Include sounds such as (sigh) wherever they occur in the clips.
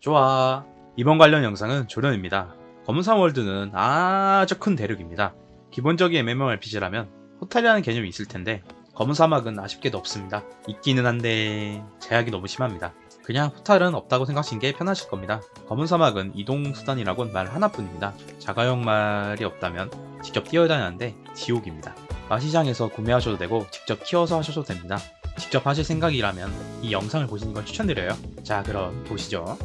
좋아. 이번 관련 영상은 조련입니다. 검사 월드는 아주 큰 대륙입니다. 기본적인 MMORPG라면 호텔이라는 개념이 있을 텐데 검은 사막은 아쉽게도 없습니다. 있기는 한데 제약이 너무 심합니다. 그냥 호텔은 없다고 생각하시는 게 편하실 겁니다. 검은 사막은 이동 수단이라곤 말 하나뿐입니다. 자가용 말이 없다면 직접 뛰어다니는데 지옥입니다. 마시장에서 구매하셔도 되고 직접 키워서 하셔도 됩니다. 직접 하실 생각이라면 이 영상을 보시는 걸 추천드려요. 자, 그럼 보시죠.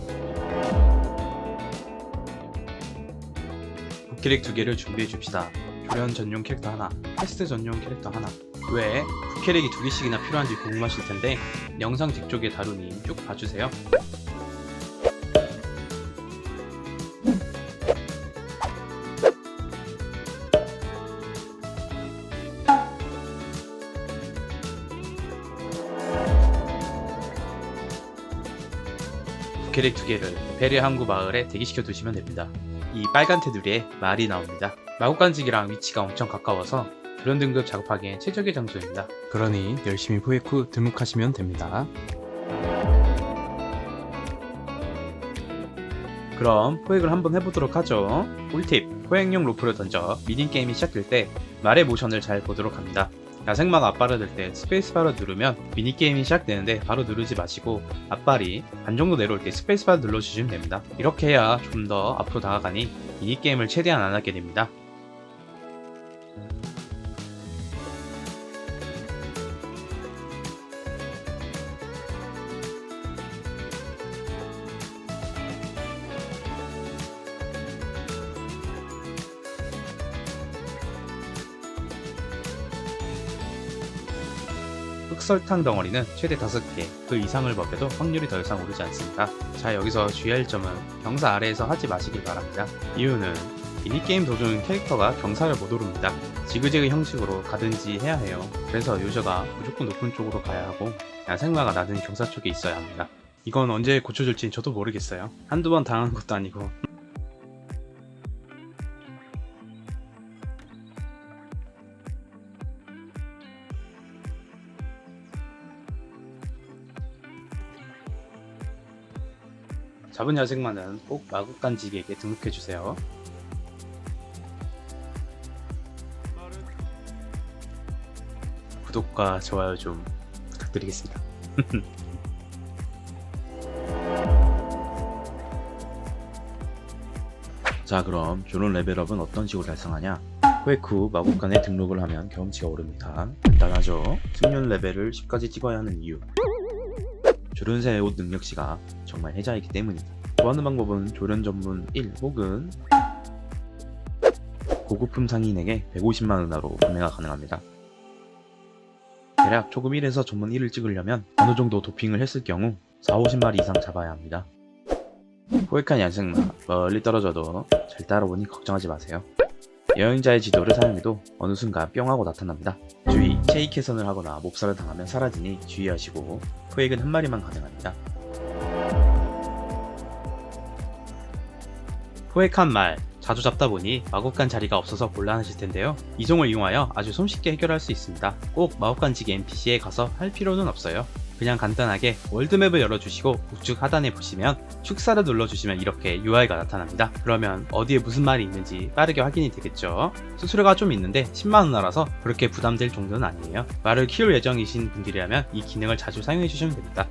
부캐릭 두 개를 준비해 줍시다. 조련 전용 캐릭터 하나, 퀘스트 전용 캐릭터 하나. 왜 부캐릭이 두 개씩이나 필요한지 궁금하실 텐데 영상 뒤쪽에 다루니 쭉 봐주세요. 부캐릭 두 개를 베레 항구 마을에 대기시켜 두시면 됩니다. 이 빨간 테두리에 말이 나옵니다. 마구간직이랑 위치가 엄청 가까워서 그런 등급 작업하기엔 최적의 장소입니다. 그러니 열심히 포획 후 등록하시면 됩니다. 그럼 포획을 한번 해보도록 하죠. 꿀팁, 포획용 로프를 던져 미니게임이 시작될 때 말의 모션을 잘 보도록 합니다. 야생마가 앞발을 들 때 스페이스바를 누르면 미니게임이 시작되는데 바로 누르지 마시고 앞발이 반 정도 내려올 때 스페이스바 눌러주시면 됩니다. 이렇게 해야 좀 더 앞으로 다가가니 미니게임을 최대한 안 하게 됩니다. 흑설탕 덩어리는 최대 5개, 그 이상을 먹여도 확률이 더 이상 오르지 않습니다. 자, 여기서 주의할 점은 경사 아래에서 하지 마시길 바랍니다. 이유는 미니게임 도중 캐릭터가 경사를 못 오릅니다. 지그재그 형식으로 가든지 해야 해요. 그래서 유저가 무조건 높은 쪽으로 가야 하고 야생마가 낮은 경사 쪽에 있어야 합니다. 이건 언제 고쳐줄지 저도 모르겠어요. 한두 번 당한 것도 아니고 잡은 야생마는 꼭 마구간직에게 등록해주세요. 구독과 좋아요 좀 부탁드리겠습니다. (laughs) 자 그럼 조론 레벨업은 어떤 식으로 달성하냐? 후 마법관에 등록을 하면 경험치가 오릅니다. 간단하죠? 숙련 레벨을 10까지 찍어야 하는 이유 조련사의 옷 능력치가 정말 혜자이기 때문이다. 구하는 방법은 조련 전문 1 혹은 고급품 상인에게 150만 은하로 구매가 가능합니다. 대략 초급 1에서 전문 1을 찍으려면 어느 정도 도핑을 했을 경우 4, 50마리 이상 잡아야 합니다. 포획한 야생마 멀리 떨어져도 잘 따라오니 걱정하지 마세요. 여행자의 지도를 사용해도 어느 순간 뿅 하고 나타납니다. 주의, 체이 캐선을 하거나 몹살을 당하면 사라지니 주의하시고 포획은 한 마리만 가능합니다. 포획한 말 자주 잡다 보니 마법관 자리가 없어서 곤란하실 텐데요. 이 종을 이용하여 아주 손쉽게 해결할 수 있습니다. 꼭 마법관지기 NPC에 가서 할 필요는 없어요. 그냥 간단하게 월드맵을 열어주시고 우측 하단에 보시면 축사를 눌러주시면 이렇게 UI가 나타납니다. 그러면 어디에 무슨 말이 있는지 빠르게 확인이 되겠죠. 수수료가 좀 있는데 10만원이라서 그렇게 부담될 정도는 아니에요. 말을 키울 예정이신 분들이라면 이 기능을 자주 사용해 주시면 됩니다.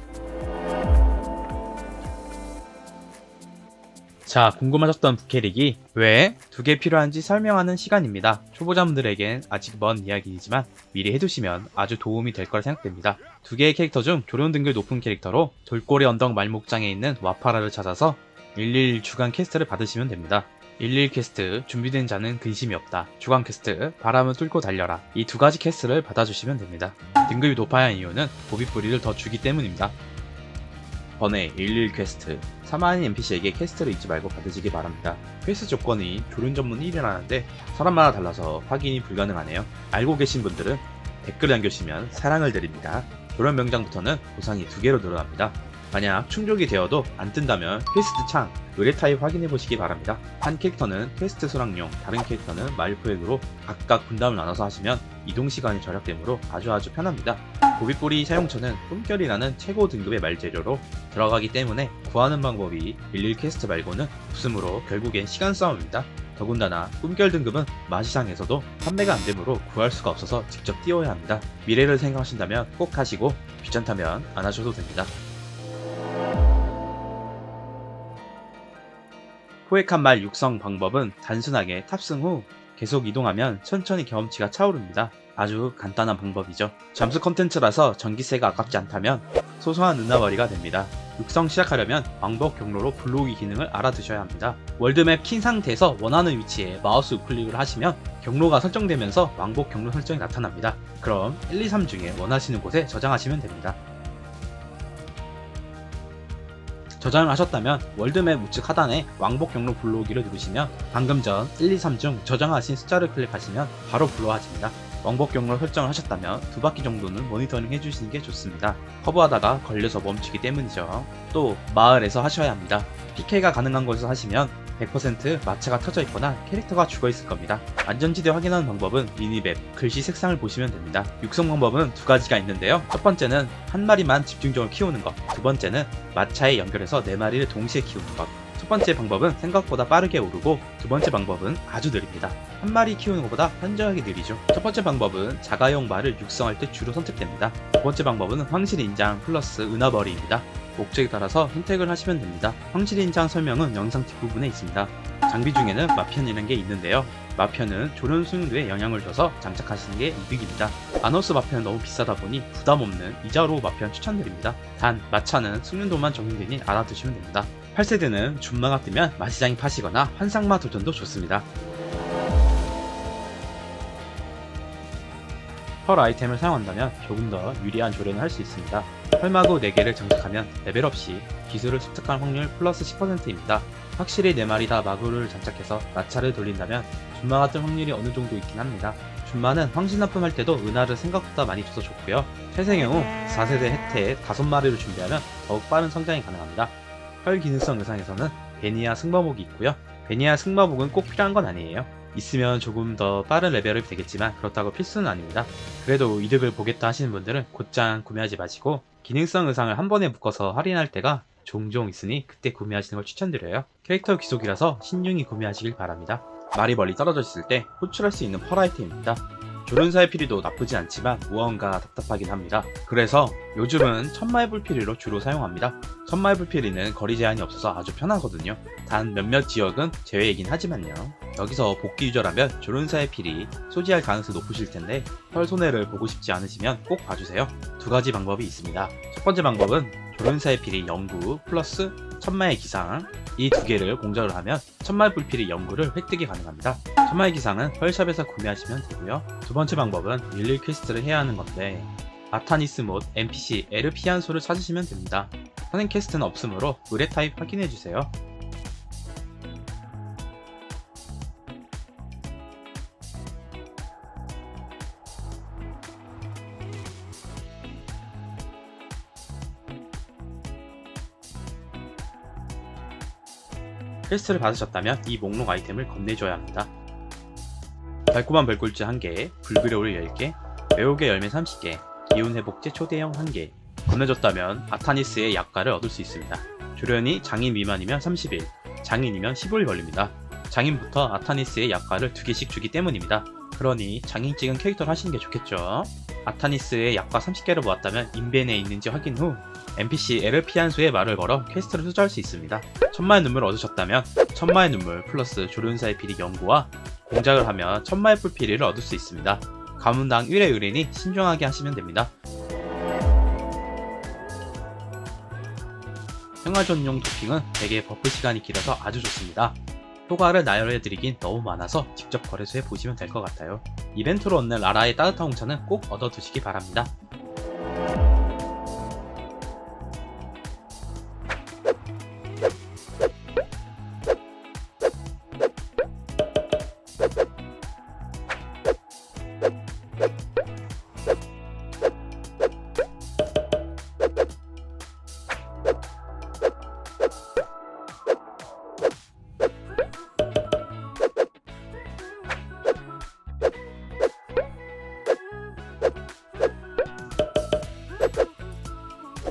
자, 궁금하셨던 부캐릭이 왜 두 개 필요한지 설명하는 시간입니다. 초보자분들에겐 아직 먼 이야기이지만 미리 해두시면 아주 도움이 될 거라 생각됩니다. 두 개의 캐릭터 중 조련 등급 높은 캐릭터로 돌고래 언덕 말목장에 있는 와파라를 찾아서 11 주간 퀘스트를 받으시면 됩니다. 11 퀘스트 준비된 자는 근심이 없다. 주간 퀘스트 바람을 뚫고 달려라. 이 두 가지 퀘스트를 받아주시면 됩니다. 등급이 높아야 하는 이유는 고비뿌리를 더 주기 때문입니다. 번외 11 퀘스트 사마인 NPC에게 퀘스트를 잊지 말고 받으시기 바랍니다. 퀘스트 조건이 조련 전문 1이라는데 사람마다 달라서 확인이 불가능하네요. 알고 계신 분들은 댓글 남겨주시면 사랑을 드립니다. 조련 명장부터는 보상이 두 개로 늘어납니다. 만약 충족이 되어도 안 뜬다면 퀘스트 창 의뢰 타입 확인해 보시기 바랍니다. 한 캐릭터는 퀘스트 수락용, 다른 캐릭터는 마일포획으로 각각 분담을 나눠서 하시면 이동 시간이 절약되므로 아주 아주 편합니다. 고비뿌리 사용처는 꿈결이라는 최고 등급의 말재료로 들어가기 때문에 구하는 방법이 일일 퀘스트 말고는 없으므로 결국엔 시간 싸움입니다. 더군다나 꿈결 등급은 마시상에서도 판매가 안 되므로 구할 수가 없어서 직접 띄워야 합니다. 미래를 생각하신다면 꼭 하시고 귀찮다면 안 하셔도 됩니다. 포획한 말 육성 방법은 단순하게 탑승 후 계속 이동하면 천천히 경험치가 차오릅니다. 아주 간단한 방법이죠. 잠수 컨텐츠라서 전기세가 아깝지 않다면 소소한 은하벌이가 됩니다. 육성 시작하려면 왕복 경로로 블록이 기능을 알아두셔야 합니다. 월드맵 킨 상태에서 원하는 위치에 마우스 우클릭을 하시면 경로가 설정되면서 왕복 경로 설정이 나타납니다. 그럼 1, 2, 3 중에 원하시는 곳에 저장하시면 됩니다. 저장을 하셨다면 월드맵 우측 하단에 왕복 경로 불러오기를 누르시면 방금 전 1, 2, 3 중 저장하신 숫자를 클릭하시면 바로 불러와집니다. 왕복 경로 설정을 하셨다면 두 바퀴 정도는 모니터링 해주시는 게 좋습니다. 커브하다가 걸려서 멈추기 때문이죠. 또 마을에서 하셔야 합니다. PK가 가능한 곳에서 하시면 100% 마차가 터져 있거나 캐릭터가 죽어 있을 겁니다. 안전지대 확인하는 방법은 미니맵, 글씨 색상을 보시면 됩니다. 육성 방법은 두 가지가 있는데요. 첫 번째는 한 마리만 집중적으로 키우는 것. 두 번째는 마차에 연결해서 네 마리를 동시에 키우는 것. 첫 번째 방법은 생각보다 빠르게 오르고 두 번째 방법은 아주 느립니다. 한 마리 키우는 것보다 현저하게 느리죠. 첫 번째 방법은 자가용 말을 육성할 때 주로 선택됩니다. 두 번째 방법은 황실 인장 플러스 은하벌이입니다. 목적에 따라서 선택을 하시면 됩니다. 황실 인장 설명은 영상 뒷부분에 있습니다. 장비 중에는 마편이라는 게 있는데요. 마편은 조련 수용도에 영향을 줘서 장착하시는 게 이득입니다. 아노스 마편은 너무 비싸다 보니 부담 없는 이자로 마편 추천드립니다. 단 마차는 숙련도만 적용되니 알아두시면 됩니다. 8세대는 준마가 뜨면 마시장이 파시거나 환상마 도전도 좋습니다. 펄 아이템을 사용한다면 조금 더 유리한 조련을 할 수 있습니다. 펄마구 4개를 장착하면 레벨업 시 기술을 습득할 확률 플러스 10%입니다. 확실히 4마리 다 마구를 장착해서 마차를 돌린다면 준마 같은 확률이 어느 정도 있긴 합니다. 준마는 황신 납품할 때도 은하를 생각보다 많이 줘서 좋고요. 태생 경우 4세대 혜택 5마리를 준비하면 더욱 빠른 성장이 가능합니다. 펄 기능성 의상에서는 베니아 승마복이 있고요. 베니아 승마복은 꼭 필요한 건 아니에요. 있으면 조금 더 빠른 레벨업이 되겠지만 그렇다고 필수는 아닙니다. 그래도 이득을 보겠다 하시는 분들은 곧장 구매하지 마시고 기능성 의상을 한 번에 묶어서 할인할 때가 종종 있으니 그때 구매하시는 걸 추천드려요. 캐릭터 귀속이라서 신중히 구매하시길 바랍니다. 말이 멀리 떨어져 있을 때 호출할 수 있는 펄 아이템입니다. 조련사의 피리도 나쁘지 않지만 무언가 답답하긴 합니다. 그래서 요즘은 천마의 불피리로 주로 사용합니다. 천마의 불피리는 거리 제한이 없어서 아주 편하거든요. 단 몇몇 지역은 제외이긴 하지만요. 여기서 복귀 유저라면 조련사의 피리 소지할 가능성이 높으실 텐데 펄 손해를 보고 싶지 않으시면 꼭 봐주세요. 두 가지 방법이 있습니다. 첫 번째 방법은 조련사의 피리 연구 플러스 천마의 기상 이 두 개를 공작을 하면 천마의 불필이 연구를 획득이 가능합니다. 천마의 기상은 펄샵에서 구매하시면 되고요. 두 번째 방법은 일일 퀘스트를 해야 하는 건데 아타니스 못 NPC 에르피안소를 찾으시면 됩니다. 선행 퀘스트는 없으므로 의뢰 타입 확인해주세요. 퀘스트를 받으셨다면 이 목록 아이템을 건네줘야 합니다. 달콤한 벌꿀주 1개, 불그레올 10개, 매혹의 열매 30개, 기운 회복제 초대형 1개. 건네줬다면 아타니스의 약가를 얻을 수 있습니다. 조련이 장인 미만이면 30일, 장인이면 15일 걸립니다. 장인부터 아타니스의 약가를 2개씩 주기 때문입니다. 그러니 장인 찍은 캐릭터를 하시는 게 좋겠죠. 아타니스의 약과 30개를 모았다면 인벤에 있는지 확인 후 NPC 에르피안수의 말을 걸어 퀘스트를 수주할 수 있습니다. 천마의 눈물을 얻으셨다면 천마의 눈물 플러스 조련사의 피리 연구와 공작을 하면 천마의 뿔피리를 얻을 수 있습니다. 가문당 1회 의뢰니 신중하게 하시면 됩니다. 생활전용 도핑은 되게 버프 시간이 길어서 아주 좋습니다. 효과를 나열해드리긴 너무 많아서 직접 거래소에 보시면 될 것 같아요. 이벤트로 얻는 라라의 따뜻한 홍차는 꼭 얻어두시기 바랍니다.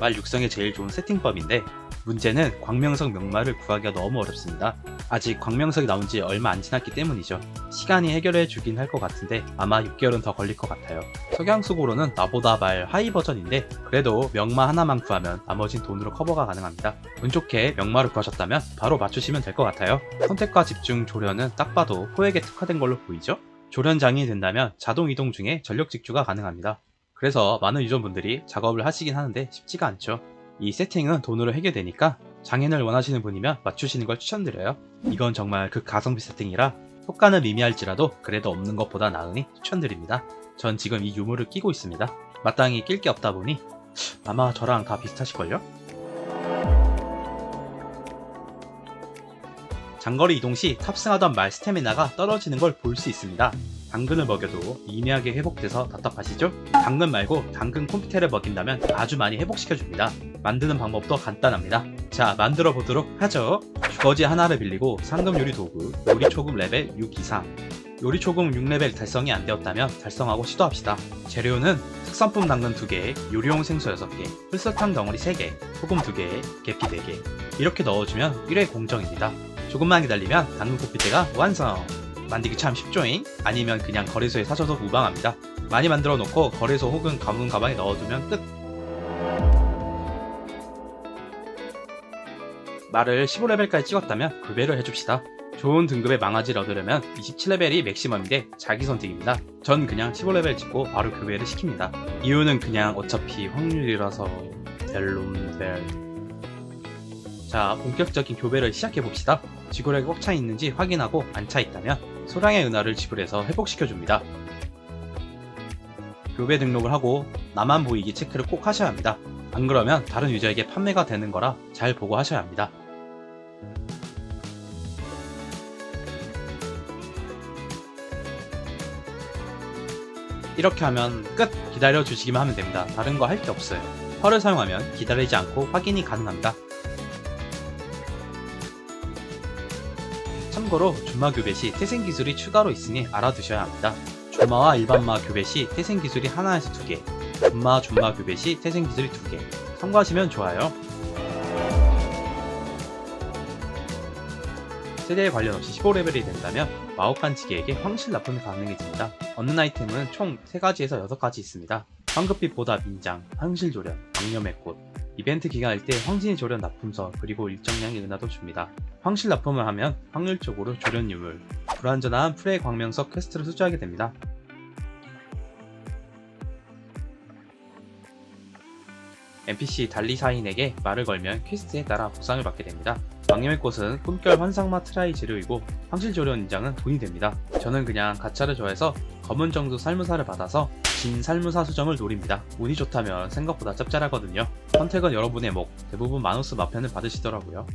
말 육성에 제일 좋은 세팅법인데 문제는 광명석 명마를 구하기가 너무 어렵습니다. 아직 광명석이 나온 지 얼마 안 지났기 때문이죠. 시간이 해결해 주긴 할 것 같은데 아마 6개월은 더 걸릴 것 같아요. 석양수고로는 나보다 말 하이 버전인데 그래도 명마 하나만 구하면 나머진 돈으로 커버가 가능합니다. 운 좋게 명마를 구하셨다면 바로 맞추시면 될 것 같아요. 선택과 집중 조련은 딱 봐도 포획에 특화된 걸로 보이죠? 조련장이 된다면 자동 이동 중에 전력 직주가 가능합니다. 그래서 많은 유저분들이 작업을 하시긴 하는데 쉽지가 않죠. 이 세팅은 돈으로 해결되니까 장인을 원하시는 분이면 맞추시는 걸 추천드려요. 이건 정말 그 가성비 세팅이라 효과는 미미할지라도 그래도 없는 것보다 나으니 추천드립니다. 전 지금 이 유물을 끼고 있습니다. 마땅히 낄 게 없다 보니 아마 저랑 다 비슷하실걸요? 장거리 이동 시 탑승하던 말 스태미나가 떨어지는 걸 볼 수 있습니다. 당근을 먹여도 미미하게 회복돼서 답답하시죠? 당근 말고 당근 콤피테를 먹인다면 아주 많이 회복시켜줍니다. 만드는 방법도 간단합니다. 자, 만들어 보도록 하죠. 주거지 하나를 빌리고 상금 요리 도구, 요리 초급 레벨 6 이상. 요리 초급 6레벨 달성이 안 되었다면 달성하고 시도합시다. 재료는 특산품 당근 2개, 요리용 생수 6개, 흑설탕 덩어리 3개, 소금 2개, 계피 4개. 이렇게 넣어주면 1회 공정입니다. 조금만 기다리면 당근 콤피테가 완성! 만들기 참 쉽죠잉? 아니면 그냥 거래소에 사셔도 무방합니다. 많이 만들어 놓고 거래소 혹은 가문 가방에 넣어두면 끝! 말을 15레벨까지 찍었다면 구배를 해줍시다. 좋은 등급의 망아지를 얻으려면 27레벨이 맥시멈인데 자기 선택입니다. 전 그냥 15레벨 찍고 바로 교배를 시킵니다. 이유는 그냥 어차피 확률이라서 델롬벨 자 본격적인 교배를 시작해봅시다. 지구력이 꽉 차 있는지 확인하고 안 차 있다면 소량의 은하를 지불해서 회복시켜줍니다. 교배 등록을 하고 나만 보이기 체크를 꼭 하셔야 합니다. 안 그러면 다른 유저에게 판매가 되는 거라 잘 보고 하셔야 합니다. 이렇게 하면 끝! 기다려 주시기만 하면 됩니다. 다른 거 할 게 없어요. 펄을 사용하면 기다리지 않고 확인이 가능합니다. 참고로 준마 교배 시 태생 기술이 추가로 있으니 알아두셔야 합니다. 준마와 일반마 교배 시 태생 기술이 하나에서 두 개, 준마 준마 교배 시 태생 기술이 두 개. 참고하시면 좋아요. 세대에 관련 없이 15레벨이 된다면 지게에게 황실 납품이 가능해집니다. 얻는 아이템은 총 3가지에서 6가지 있습니다. 황급빛보다 민장, 황실 조련, 망념의 꽃. 이벤트 기간일 때 황신의 조련 납품서 그리고 일정량의 은하도 줍니다. 황실 납품을 하면 확률적으로 조련 유물, 불완전한 프레 광명석 퀘스트를 수주하게 됩니다. NPC 달리사인에게 말을 걸면 퀘스트에 따라 보상을 받게 됩니다. 망념의 꽃은 꿈결 환상마 트라이 재료이고 황실조련 인장은 돈이 됩니다. 저는 그냥 가차를 좋아해서 검은 정도 살무사를 받아서 진 살무사 수정을 노립니다. 운이 좋다면 생각보다 짭짤하거든요. 선택은 여러분의 목, 대부분 마누스 마편을 받으시더라고요.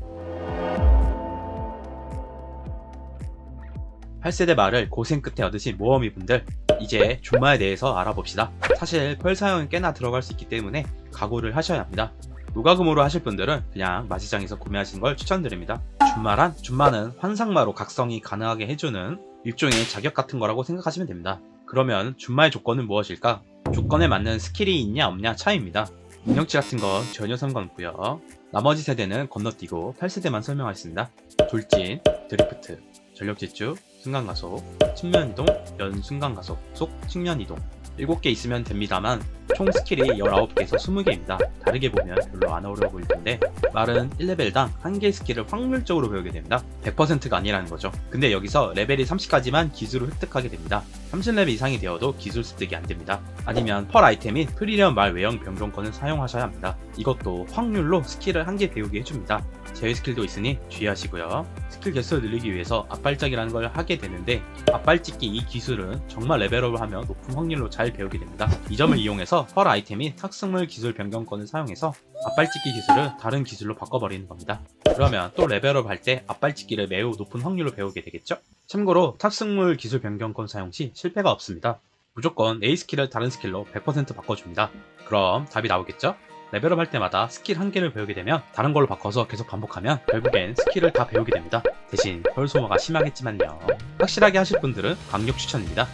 8세대 말을 고생 끝에 얻으신 모험이 분들 이제 준마에 대해서 알아봅시다. 사실 펄 사용은 꽤나 들어갈 수 있기 때문에 각오를 하셔야 합니다. 무과금으로 하실 분들은 그냥 마시장에서 구매하시는 걸 추천드립니다. 준마란 준마는 환상마로 각성이 가능하게 해주는 일종의 자격 같은 거라고 생각하시면 됩니다. 그러면 준마의 조건은 무엇일까? 조건에 맞는 스킬이 있냐 없냐 차이입니다. 능력치 같은 건 전혀 상관없고요. 나머지 세대는 건너뛰고 8세대만 설명하겠습니다. 돌진, 드리프트, 전력 질주, 순간가속, 측면이동, 연순간가속, 속, 측면이동 7개 있으면 됩니다만 총 스킬이 19개에서 20개입니다. 다르게 보면 별로 안 어려워 보일 텐데 말은 1레벨당 1개 스킬을 확률적으로 배우게 됩니다. 100%가 아니라는 거죠. 근데 여기서 레벨이 30까지만 기술을 획득하게 됩니다. 30레벨 이상이 되어도 기술 습득이 안 됩니다. 아니면 펄 아이템인 프리리엄 말 외형 변경권을 사용하셔야 합니다. 이것도 확률로 스킬을 한개 배우게 해줍니다. 제외 스킬도 있으니 주의하시고요. 스킬 개수를 늘리기 위해서 앞발작이라는 걸 하게 되는데 앞발찍기 이 기술은 정말 레벨업을 하면 높은 확률로 잘 배우게 됩니다. 이 점을 이용해서 펄 아이템인 탁승물 기술 변경권을 사용해서 앞발찍기 기술을 다른 기술로 바꿔버리는 겁니다. 그러면 또 레벨업 할 때 앞발찍기를 매우 높은 확률로 배우게 되겠죠? 참고로 탁승물 기술 변경권 사용 시 실패가 없습니다. 무조건 A 스킬을 다른 스킬로 100% 바꿔줍니다. 그럼 답이 나오겠죠? 레벨업 할 때마다 스킬 한 개를 배우게 되면 다른 걸로 바꿔서 계속 반복하면 결국엔 스킬을 다 배우게 됩니다. 대신 별 소모가 심하겠지만요. 확실하게 하실 분들은 강력 추천입니다.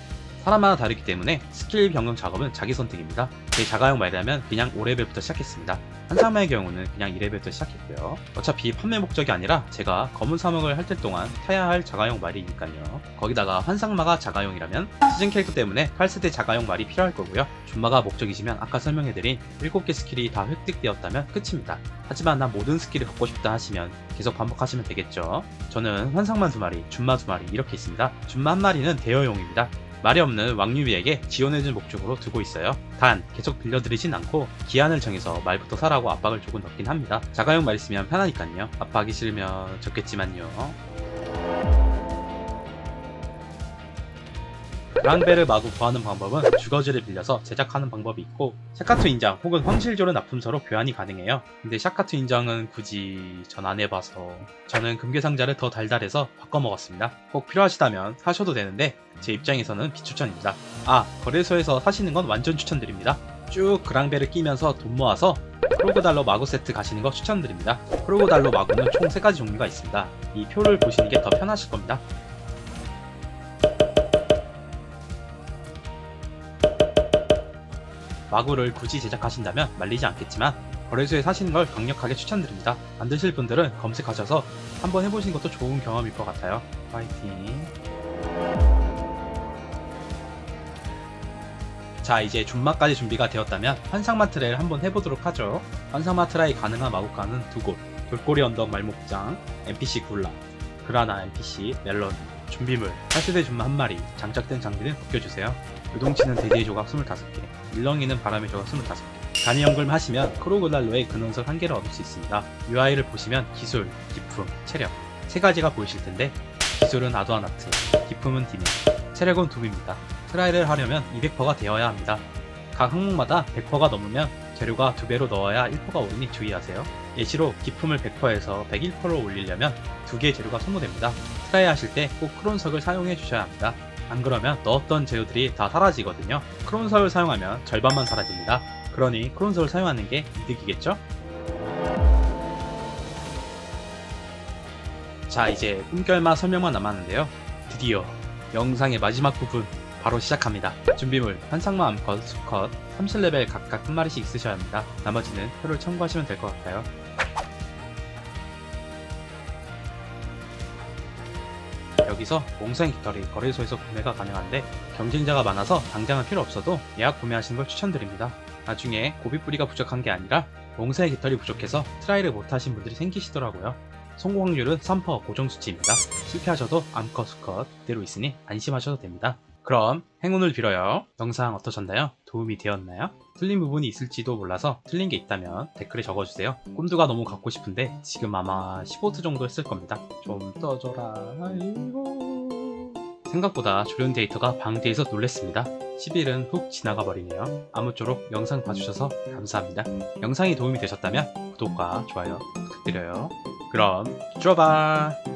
사람마다 다르기 때문에 스킬 변경 작업은 자기 선택입니다. 제 자가용 말이라면 그냥 5레벨부터 시작했습니다. 한상마의 경우는 그냥 2레벨부터 시작했고요. 어차피 판매 목적이 아니라 제가 검은 사막을 할 때 동안 타야 할 자가용 말이니까요. 거기다가 환상마가 자가용이라면 시즌 캐릭터 때문에 8세대 자가용 말이 필요할 거고요. 준마가 목적이시면 아까 설명해드린 7개 스킬이 다 획득되었다면 끝입니다. 하지만 난 모든 스킬을 갖고 싶다 하시면 계속 반복하시면 되겠죠. 저는 환상만 두 마리, 준마 두 마리 이렇게 있습니다. 준마 한 마리는 대여용입니다. 말이 없는 왕유비에게 지원해줄 목적으로 두고 있어요. 단 계속 빌려드리진 않고 기한을 정해서 말부터 사라고 압박을 조금 넣긴 합니다. 자가용 말 있으면 편하니까요. 압박이 싫으면 적겠지만요. 랑베를 마구 구하는 방법은 주거지를 빌려서 제작하는 방법이 있고 샤카투 인장 혹은 황실조를 납품서로 교환이 가능해요. 근데 샤카투 인장은 굳이 전 안 해봐서 저는 금괴상자를 더 달달해서 바꿔 먹었습니다. 꼭 필요하시다면 하셔도 되는데 제 입장에서는 비추천입니다. 아 거래소에서 사시는 건 완전 추천드립니다. 쭉 그랑베를 끼면서 돈 모아서 크로고달로 마구 세트 가시는 거 추천드립니다. 크로고달로 마구는 총 3가지 종류가 있습니다. 이 표를 보시는 게 더 편하실 겁니다. 마구를 굳이 제작하신다면 말리지 않겠지만 거래소에 사시는 걸 강력하게 추천드립니다. 만드실 분들은 검색하셔서 한번 해보시는 것도 좋은 경험일 것 같아요. 파이팅! 자 이제 준마까지 준비가 되었다면 환상마트라를 한번 해보도록 하죠. 환상마트라이 가능한 마구간은 두 곳. 돌고리 언덕 말목장, NPC 굴라, 그라나 NPC, 멜론, 준비물, 8세대 준마 한 마리, 장착된 장비는 벗겨주세요. 요동치는 대지의 조각 25개, 일렁이는 바람의 조각 25개. 단위 연금 하시면 크로글랄로의 근원석 한 개를 얻을 수 있습니다. UI를 보시면 기술, 기품, 체력 세 가지가 보이실 텐데 기술은 아도아나트, 기품은 디네, 체력은 둠입니다. 트라이를 하려면 200%가 되어야 합니다. 각 항목마다 100%가 넘으면 재료가 2배로 넣어야 1%가 오르니 주의하세요. 예시로 기품을 100%에서 101%로 올리려면 2개의 재료가 소모됩니다. 트라이 하실 때 꼭 크론석을 사용해 주셔야 합니다. 안 그러면 넣었던 재료들이 다 사라지거든요. 크론석을 사용하면 절반만 사라집니다. 그러니 크론석을 사용하는 게 이득이겠죠? 자 이제 꿈결마 설명만 남았는데요. 드디어 영상의 마지막 부분 바로 시작합니다. 준비물 환상마 암컷, 수컷, 30레벨 각각 한 마리씩 있으셔야 합니다. 나머지는 표를 참고하시면 될 것 같아요. 여기서 몽상 깃털이 거래소에서 구매가 가능한데 경쟁자가 많아서 당장은 필요 없어도 예약 구매하시는 걸 추천드립니다. 나중에 고비뿌리가 부족한 게 아니라 몽사의 깃털이 부족해서 트라이를 못하신 분들이 생기시더라고요. 성공 확률은 3% 고정 수치입니다. 실패하셔도 암컷 수컷 그대로 있으니 안심하셔도 됩니다. 그럼 행운을 빌어요. 영상 어떠셨나요? 도움이 되었나요? 틀린 부분이 있을지도 몰라서 틀린 게 있다면 댓글에 적어주세요. 꼰두가 너무 갖고 싶은데 지금 아마 15트 정도 했을 겁니다. 좀 떠줘라. 아이고. 생각보다 조련 데이터가 방대해서 놀랬습니다. 10일은 훅 지나가 버리네요. 아무쪼록 영상 봐주셔서 감사합니다. 영상이 도움이 되셨다면 구독과 좋아요 부탁드려요. 그럼 들어봐.